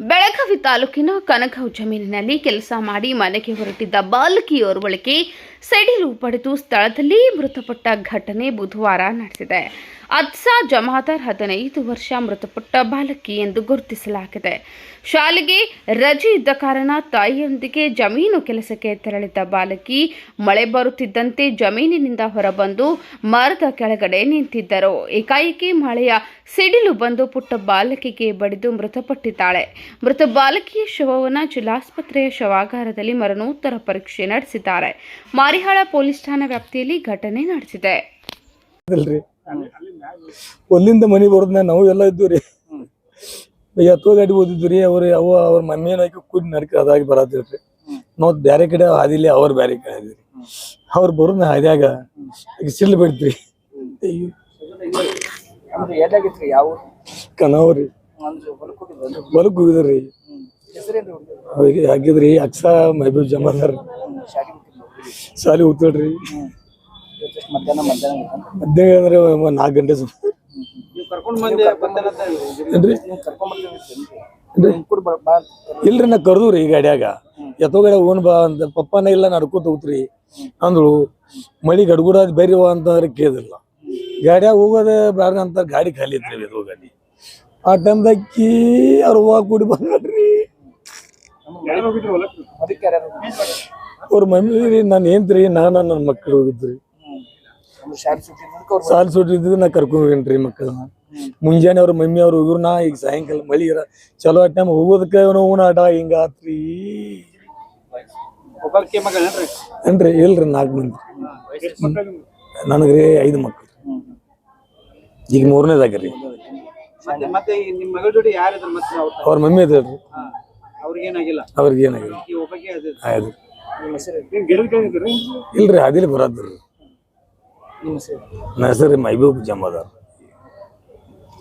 ಬೆಳಗಾವಿ ತಾಲೂಕಿನ ಕನಕಾವ್ ಜಮೀನಿನಲ್ಲಿ ಕೆಲಸ ಮಾಡಿ ಮನೆಗೆ ಹೊರಟಿದ್ದ ಬಾಲಕಿಯೋರ್ವಳಿಗೆ ಸಿಡಿಲು ಪಡೆದು ಸ್ಥಳದಲ್ಲಿ ಮೃತಪಟ್ಟ ಘಟನೆ ಬುಧವಾರ ನಡೆದಿದೆ. ಅತ್ಸಾ ಜಮಾದಾರ್ ಹದಿನೈದು ವರ್ಷ ಮೃತಪಟ್ಟ ಬಾಲಕಿ ಎಂದು ಗುರುತಿಸಲಾಗಿದೆ. ಶಾಲೆಗೆ ರಜೆ ಇದ್ದ ಕಾರಣ ತಾಯಿಯೊಂದಿಗೆ ಜಮೀನು ಕೆಲಸಕ್ಕೆ ತೆರಳಿದ್ದ ಬಾಲಕಿ ಮಳೆ ಬರುತ್ತಿದ್ದಂತೆ ಜಮೀನಿನಿಂದ ಹೊರಬಂದು ಮರದ ಕೆಳಗಡೆ ನಿಂತಿದ್ದರು. ಏಕಾಏಕಿ ಮಳೆಯ ಸಿಡಿಲು ಬಂದು ಪುಟ್ಟ ಬಾಲಕಿಗೆ ಬಡಿದು ಮೃತಪಟ್ಟಿದ್ದಾಳೆ. ಮೃತ ಬಾಲಕಿಯ ಶವವನ್ನು ಜಿಲ್ಲಾಸ್ಪತ್ರೆಯ ಶವಾಗಾರದಲ್ಲಿ ಮರಣೋತ್ತರ ಪರೀಕ್ಷೆ ನಡೆಸಿದ್ದಾರೆ. ಮಾರಿಹಾಳ ಪೊಲೀಸ್ ಠಾಣಾ ವ್ಯಾಪ್ತಿಯಲ್ಲಿ ಘಟನೆ ನಡೆಸಿದೆ. ಒಲ್ಲಿಂದ ಮನಿ ಬರೋದ್ನ ನಾವು ಎಲ್ಲ ಇದ್ದು ರೀ. ಎತ್ತೋ ಗಾಡಿ ಓದಿದ್ವಿ ರೀ ಅವ್ರ ಅವ ಅವ್ರ ಮಮ್ಮಿ ಹಾಕಿ ಕೂಡಿ ನಡ್ಕ ಅದಾಗಿ ಬರತ್ತಿರ್ರಿ ನಾವು ಬ್ಯಾರೆ ಕಡೆ ಹಾದಿಲಿ ಅವ್ರ ಬ್ಯಾರೆ ಕಡೆ ಹಾದಿರಿ ಅವ್ರು ಬರೋದ್ನ ಹಾದ್ಯಾಗ ಈಗ ಊರು? ಕನಾವ್ರಿ. ಅಂದ್ರೆ ಹೊಲಕ್ ಹೋಗಿದ್ರಲ್ರಿ? ಹೊಲಕ್ ಹೋಗಿದ್ರಿ ಹ್ಮ್. ಹೆಸರೇನ್ರಿ ಹುಡ್ಗರ್ದು? ಅವಾಗ ಹಾಕಿದ್ರಿ ಅಕ್ಸ ಮಹಬೂಬ್ ಜಮಾದಾರ್. ಸಾಲಿ ಹೋಗ್ತಾಳ್ರಿ ಮಧ್ಯಾಹ್ನ ಮಧ್ಯಾಹ್ನ ಅಂದ್ರೆ ನಾಲ್ಕು ಗಂಟೆ ಇಲ್ರಿ ನಾ ಕರ್ದು ಈ ಗಾಡ್ಯಾಗ ಎತ್ತೋ ಗಾಡಿ ಓನ್ ಬಾ ಅಂತ ಪಪ್ಪನ ಇಲ್ಲ ನಡ್ಕೋತ ಹೋಗ್ತ್ರಿ. ಅಂದ್ರು ಮಳಿ ಗಡ್ಗುಡ ಬೇರೆ ಅಂತಂದ್ರೆ ಕೇಳಿಲ್ಲ ಗಾಡ್ಯಾಗ ಹೋಗೋದ ಬಾರ ಅಂತ ಗಾಡಿ ಖಾಲಿ ಐತ್ರಿ ಎತ್ತೋ ಗಾಡಿ ಆ ಟೈಮ್ದ ಅಕ್ಕಿ ಹೂವ ಕೂಡಿ ಬಂದ್ರಿ? ಅವ್ರ ಮಮ್ಮಿ ರೀ ನಾನು ಏನ್ರಿ ನಾನು ನನ್ನ ಮಕ್ಕಳು ಹೋಗಿದ್ರಿ ಸಾಲ್ ಸುಟ್ಟಿದ್ದು ನಾ ಕರ್ಕೊಂಡ್ರಿ ಹೋಗೇನ್ರಿ ಮಕ್ಕಳನ್ನ. ಮುಂಜಾನೆ ಅವ್ರ ಮಮ್ಮಿ ಅವ್ರು ಹೋಗಿರು ನಾ ಈಗ ಸಾಯಂಕಾಲ ಮಳಿ ಇರ ಚಲೋ ಟೈಮ್ ಹೋಗೋದಕ್ಕೆ ನೋವು ಆಟ ಹಿಂಗ ಆತ್ರಿ? ಏನ್ರಿ? ಇಲ್ರಿ ನಾಲ್ಕು ಮಂದಿ. ನನಗ್ರಿ ಐದು ಮಕ್ಕಳು. ಈಗ ಮೂರನೇದಾಗ್ರಿ. ಮತ್ತೆ ಮತ್ತೆ ಈ ನಿಮ್ ಮಗಳ ಜೋಡಿ ಯಾರಿದ್ರು ಮತ್ತೆ ಅವ್ರ ಅವ್ರ ಮಮ್ಮಿ ಅದಾಳ್ರಿ ಅವ್ರಿಗೇನಾಗಿಲ್ಲ ಅವ್ರಿಗೆ ಏನಾಗಿಲ್ಲ? ಈ ಒಬ್ಬಾಕಿ ಅದು ಆಯ್ತು ನಿಮ್ಮ ಹೆಸರು? ಇಲ್ರಿ ಅದಿಲ್ಲಿ ಬರೋದ್ರಿ ನಿಮ್ಮ ಹೆಸರು? ನನ್ನ ಹೆಸರು ಮೈಬೂಬ್ ಜಮಾದಾರ್